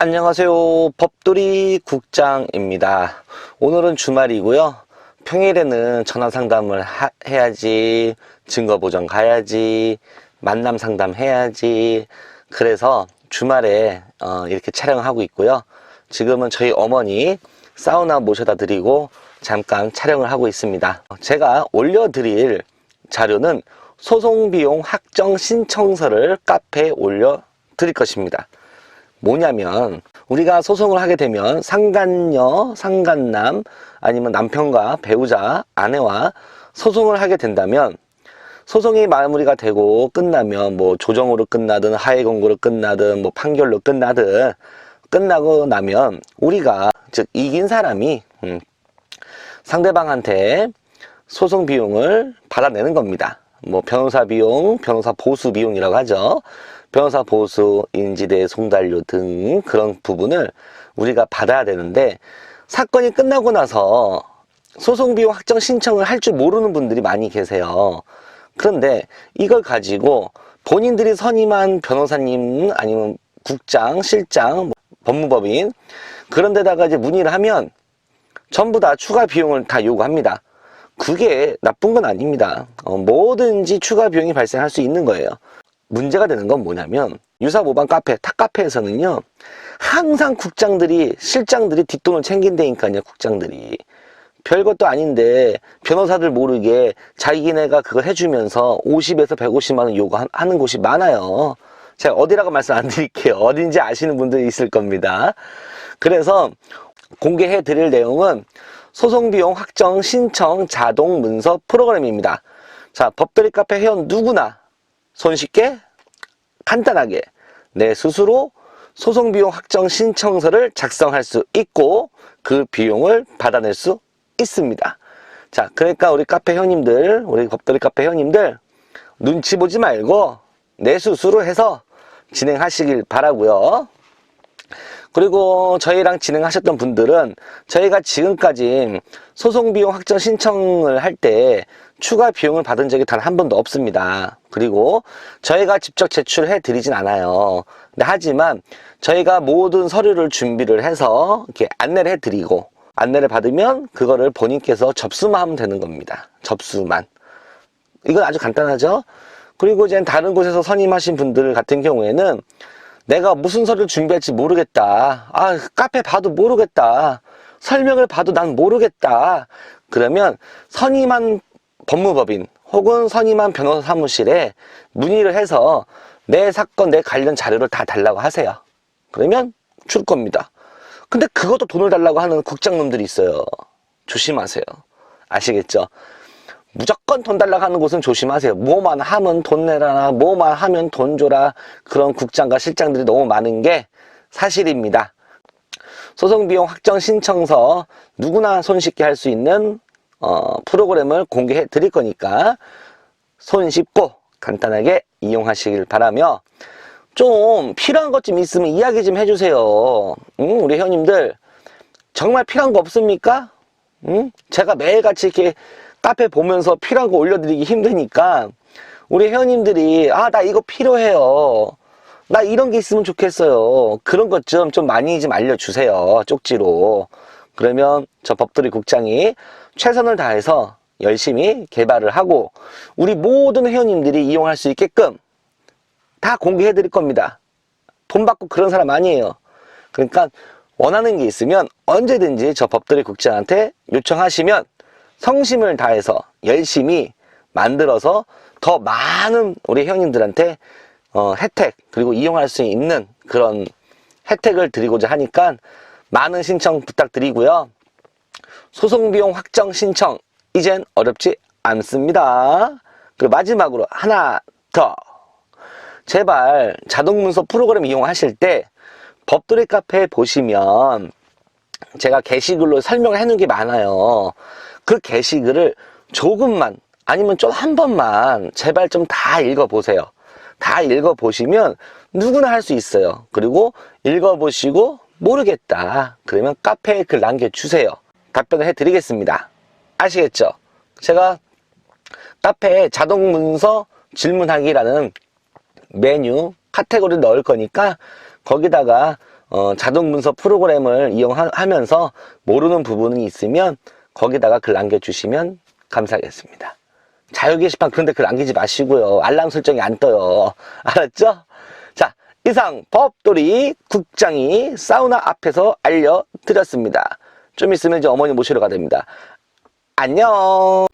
안녕하세요. 법돌이 국장입니다. 오늘은 주말이고요. 평일에는 전화 상담을 하- 해야지, 증거 보정 가야지, 만남 상담 해야지. 그래서 주말에 어, 이렇게 촬영을 하고 있고요. 지금은 저희 어머니 사우나 모셔다 드리고 잠깐 촬영을 하고 있습니다. 제가 올려드릴 자료는 소송비용 확정 신청서를 카페에 올려 드릴 것입니다. 뭐냐면 우리가 소송을 하게 되면 상간녀, 상간남 아니면 남편과 배우자, 아내와 소송을 하게 된다면 소송이 마무리가 되고 끝나면 뭐 조정으로 끝나든 하해 공고로 끝나든 뭐 판결로 끝나든 끝나고 나면 우리가 즉 이긴 사람이 음, 상대방한테 소송 비용을 받아내는 겁니다. 뭐 변호사 비용, 변호사 보수 비용이라고 하죠. 변호사 보수, 인지대 송달료 등 그런 부분을 우리가 받아야 되는데 사건이 끝나고 나서 소송 비용 확정 신청을 할 줄 모르는 분들이 많이 계세요. 그런데 이걸 가지고 본인들이 선임한 변호사님 아니면 국장, 실장, 뭐 법무법인 그런 데다가 이제 문의를 하면 전부 다 추가 비용을 다 요구합니다. 그게 나쁜 건 아닙니다. 어, 뭐든지 추가 비용이 발생할 수 있는 거예요. 문제가 되는 건 뭐냐면 유사 모방 카페, 탁카페에서는요 항상 국장들이 실장들이 뒷돈을 챙긴다니까요 국장들이 별것도 아닌데 변호사들 모르게 자기네가 그걸 해주면서 50에서 150만 원 요구하는 곳이 많아요. 제가 어디라고 말씀 안 드릴게요. 어딘지 아시는 분들이 있을 겁니다. 그래서 공개해 드릴 내용은 소송비용 확정 신청 자동 문서 프로그램입니다. 자, 법대리 카페 회원 누구나 손쉽게 간단하게 내 스스로 소송비용 확정 신청서를 작성할 수 있고 그 비용을 받아낼 수 있습니다. 자, 그러니까 우리 카페 회원님들, 우리 법대리 카페 회원님들 눈치 보지 말고 내 스스로 해서 진행하시길 바라고요. 그리고 저희랑 진행하셨던 분들은 저희가 지금까지 소송비용 확정 신청을 할 때 추가 비용을 받은 적이 단 한 번도 없습니다. 그리고 저희가 직접 제출해 드리진 않아요. 하지만 저희가 모든 서류를 준비를 해서 이렇게 안내를 해 드리고 안내를 받으면 그거를 본인께서 접수만 하면 되는 겁니다. 접수만. 이건 아주 간단하죠? 그리고 이제 다른 곳에서 선임하신 분들 같은 경우에는 내가 무슨 서류를 준비할지 모르겠다. 아, 카페 봐도 모르겠다. 설명을 봐도 난 모르겠다. 그러면 선임한 법무법인 혹은 선임한 변호사 사무실에 문의를 해서 내 사건, 내 관련 자료를 다 달라고 하세요. 그러면 줄 겁니다. 근데 그것도 돈을 달라고 하는 국장놈들이 있어요. 조심하세요. 아시겠죠? 무조건 돈 달라고 하는 곳은 조심하세요. 뭐만 하면 돈 내라나, 뭐만 하면 돈 줘라. 그런 국장과 실장들이 너무 많은 게 사실입니다. 소송비용 확정 신청서 누구나 손쉽게 할 수 있는 어, 프로그램을 공개해 드릴 거니까 손쉽고 간단하게 이용하시길 바라며 좀 필요한 것 좀 있으면 이야기 좀 해주세요. 응? 우리 회원님들 정말 필요한 거 없습니까? 응? 제가 매일같이 이렇게 카페 보면서 필요한 거 올려드리기 힘드니까 우리 회원님들이 아 나 이거 필요해요. 나 이런 게 있으면 좋겠어요. 그런 것좀좀 많이 좀 알려주세요. 쪽지로. 그러면 저 법돌이 국장이 최선을 다해서 열심히 개발을 하고 우리 모든 회원님들이 이용할 수 있게끔 다 공개해 드릴 겁니다. 돈 받고 그런 사람 아니에요. 그러니까 원하는 게 있으면 언제든지 저 법돌이 국장한테 요청하시면 성심을 다해서 열심히 만들어서 더 많은 우리 회원님들한테 어, 혜택 그리고 이용할 수 있는 그런 혜택을 드리고자 하니까 많은 신청 부탁드리고요. 소송비용 확정 신청 이젠 어렵지 않습니다. 그리고 마지막으로 하나 더 제발 자동문서 프로그램 이용하실 때 법돌이 카페 보시면 제가 게시글로 설명을 해놓은 게 많아요. 그 게시글을 조금만 아니면 좀 한 번만 제발 좀 다 읽어보세요. 다 읽어보시면 누구나 할 수 있어요. 그리고 읽어보시고 모르겠다. 그러면 카페에 글 남겨주세요. 답변을 해드리겠습니다. 아시겠죠? 제가 카페에 자동 문서 질문하기라는 메뉴 카테고리 넣을 거니까 거기다가 어, 자동 문서 프로그램을 이용하면서 모르는 부분이 있으면 거기다가 글 남겨주시면 감사하겠습니다. 자유 게시판 그런데 글 남기지 마시고요. 알람 설정이 안 떠요. 알았죠? 자, 이상 법돌이 국장이 사우나 앞에서 알려드렸습니다. 좀 있으면 이제 어머니 모시러 가야 됩니다. 안녕!